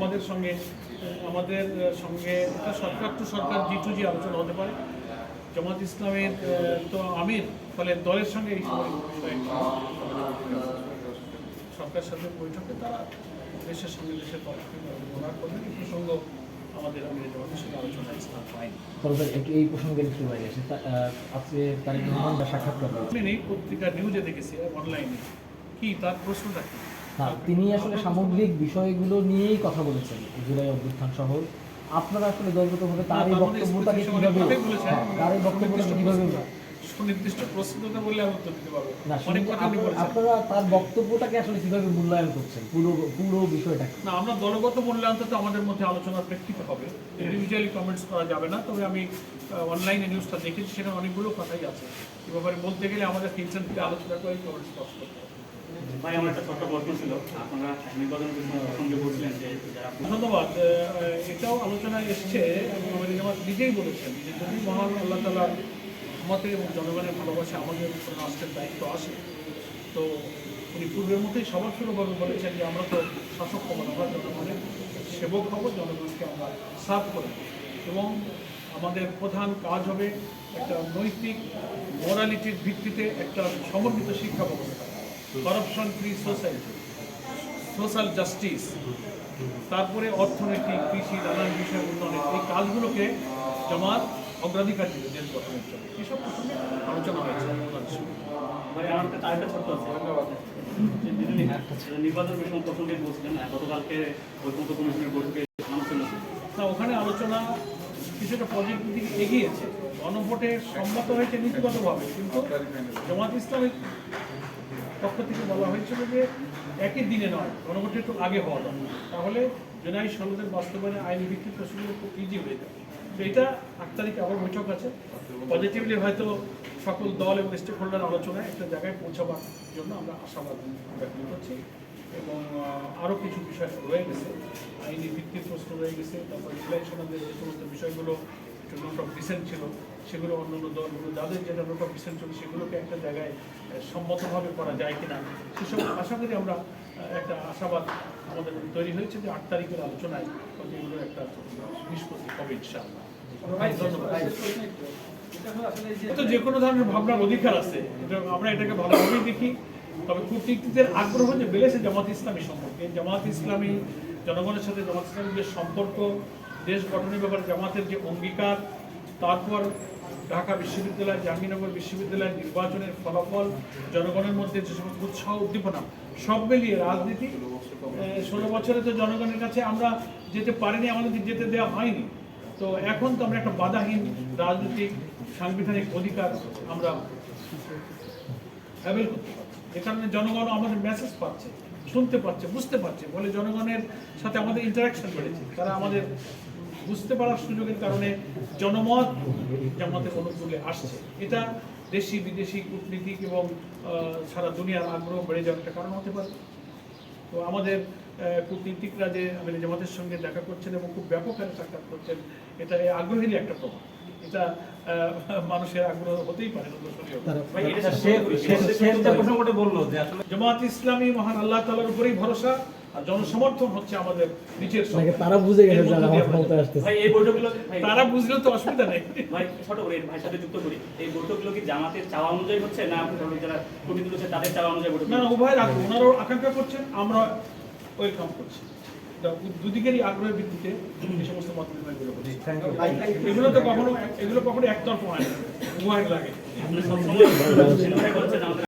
আমাদের সঙ্গে আমাদের সঙ্গে এটা সরকার টু সরকার জি টু জি আলোচনা হতে পারে। জামাত ইসলামের তো আমির ফলে দলের সঙ্গে এই সময় সরকার সাথে বৈঠকে তারা দেশের সঙ্গে দেশের পক্ষে করবেন। এই প্রসঙ্গ আমাদের আমির জামাতের সঙ্গে আলোচনায় স্থান পায়নি। তবে একটু এই প্রসঙ্গে একটু বাইরে আসে। তা- আহ, রহমান বা সাক্ষাৎকার হয়েছে। নেই পত্রিকা নিউজে দেখেছি অনলাইনে কি তার প্রশ্নটা কি? না তিনি আসলে সামগ্রিক বিষয়গুলো নিয়েই কথা বলেছেন জুলাই অভ্যুত্থান সহ। আপনারা আসলে দলগতভাবে তার এই বক্তব্যটাকে কীভাবে। হ্যাঁ, তার এই বক্তব্যটাকে কীভাবে সুনির্দিষ্ট প্রশ্নটা বললে আমি উত্তর দিতে পারব। না অনেক শুধু কথা উনি আপনারা- তার বক্তব্যটাকে আসলে কীভাবে মূল্যায়ন করছেন? পুরো পুরো বিষয়টাকে না আমরা দলগত তো আমাদের মধ্যে আলোচনার প্রেক্ষিতে হবে। ইন্ডিভিজুয়ালি কমেন্টস করা যাবে না তবে আমি অনলাইনে নিউজটা দেখেছি সেখানে অনেকগুলো কথাই আছে। এ ব্যাপারে বলতে গেলে আমাদের আলোচনা করে কমেন্টস পাস করতে হবে। ভাই, আমার একটা ছোট্ট ছিল। আপনারা বলছিলেন যে যারা ধন্যবাদ। এটাও আলোচনায় এসছে আমাদের জামাত নিজেই বলেছেন যে যদি মহান আল্লাহ তালা আমাদের এবং জনগণের ভালোবাসা আমাদের রাষ্ট্রের দায়িত্ব আসে, তো উনি পূর্বের মধ্যেই সবার শুরুভাবে বলেছেন যে আমরা তো শাসক হব না, আমরা জনগণের সেবক হব, জনগণকে আমরা সার্ভ করব এবং আমাদের প্রধান কাজ হবে একটা নৈতিক মোরালিটির ভিত্তিতে একটা সমর্পিত শিক্ষা ব্যবস্থা। Corruption free society social justice তারপরে অর্থনৈতিক, কৃষি, নানান বিষয় উন্নয়নের এই কাজগুলোকে জামাত অগ্রাধিকার দিবে দেশ গঠনের জন্য। এসব প্রসঙ্গে আলোচনা হয়েছে। নির্বাচন ওখানে আলোচনা কিছুটা পজিটিভ দিকে এগিয়েছে। গণভোটে সম্মত হয়েছে নীতিগতভাবে, কিন্তু জামাত ইসলামের পক্ষ থেকে বলা হয়েছিল যে একই দিনে নয় গণভোটে একটু আগে হওয়া দরকার। তাহলে জুলাই সনদের বাস্তবায়নে আইনি ভিত্তিক প্রশ্নগুলো খুব ইজি হয়ে যাবে তো এটা আট তারিখে আবার বৈঠক আছে। পজিটিভলি হয়তো সকল দল এবং স্টেক হোল্ডার আলোচনায় একটা জায়গায় পৌঁছাবার জন্য আমরা আশাবাদ ব্যক্ত করছি এবং আরও কিছু বিষয় রয়ে গেছে। আইনি ভিত্তিক প্রশ্ন রয়ে গেছে, তারপর ইলেকশনের যে সমস্ত বিষয়গুলো নোট অফ ছিল সেগুলো অন্যান্য দলগুলো যাদের যেটা নোট অফ ছিল সেগুলোকে একটা জায়গায় সম্মতভাবে করা যায় কিনা সেসব আশা করি আমরা একটা আশাবাদ আমাদের তৈরি হয়েছে যে আট তারিখের আলোচনায় এগুলো একটা নিষ্পত্তি হবে ইনশাআল্লাহ। তো যে কোনো ধরনের ভাবনার অধিকার আছে। আমরা এটাকে ভালোভাবেই দেখি। তবে কূটনীতিদের আগ্রহ যে বেড়েছে জামাত ইসলামী সম্পর্কে জামাত ইসলামী জনগণের সাথে জামাত ইসলামীর যে সম্পর্ক দেশ গঠনের ব্যাপারে জামাতের যে অঙ্গীকার, তারপর ঢাকা বিশ্ববিদ্যালয়, জাহাঙ্গীরনগর বিশ্ববিদ্যালয়ের নির্বাচনের ফলাফল, জনগণের মধ্যে যে সমস্ত উৎসাহ, উদ্দীপনা, সব মিলিয়ে রাজনীতি ষোলো বছরে তো জনগণের কাছে আমরা যেতে পারিনি, আমাদের যেতে দেওয়া হয়নি। তো এখন তো আমরা একটা বাধাহীন রাজনৈতিক, সাংবিধানিক অধিকার আমরা অ্যাভেল করতে পারছি। এ কারণে জনগণ আমাদের মেসেজ পাচ্ছে, শুনতে পাচ্ছে, বুঝতে পারছে, বলে জনগণের সাথে আমাদের ইন্টারাকশন বেড়েছে। তারা আমাদের বুঝতে পারার সুযোগের কারণে জনমত জামাতের অনুকূলে আসছে এটা দেশি বিদেশি কূটনীতিক এবং সারা দুনিয়ার আগ্রহ বেড়ে যাওয়ার একটা কারণ হতে পারে তো আমাদের কূটনীতিকরা যে মানে জামাতের সঙ্গে দেখা করছেন এবং খুব ব্যাপক হারে সাক্ষাৎ করছেন এটা এই আগ্রহেরই একটা প্রমাণ এটা আহ, মানুষের আগ্রহ হতেই পারে জামাত ইসলামী মহান আল্লাহ তালার উপরেই ভরসা আর জনসমর্থন হচ্ছে আমাদের নিচের নাকি তারা বুঝে গেছে যারা ক্ষমতায় আসতেছে। ভাই এই বৈঠকগুলো তারা বুঝলেও তো অসুবিধা নেই। ভাই ছোট করে ভাইয়ের সাথে যুক্ত করি। এই বৈঠকগুলো কি জামাতের চাওয়া অনুযায়ী হচ্ছে না ধরুন যারা কমিটি তুলেছে তাদের চাওয়া অনুযায়ী বৈঠক না না উভয়ের আগ্রহ ওনারাও আকাঙ্ক্ষা করছেন আমরা ওয়েলকাম করছি। দুদিকেরই আগ্রহের ভিত্তিতে এই সমস্ত মত বিনিময়গুলো এগুলো তো কখনো এগুলো কখনো একতরফা হয় না। উভয়ের লাগে।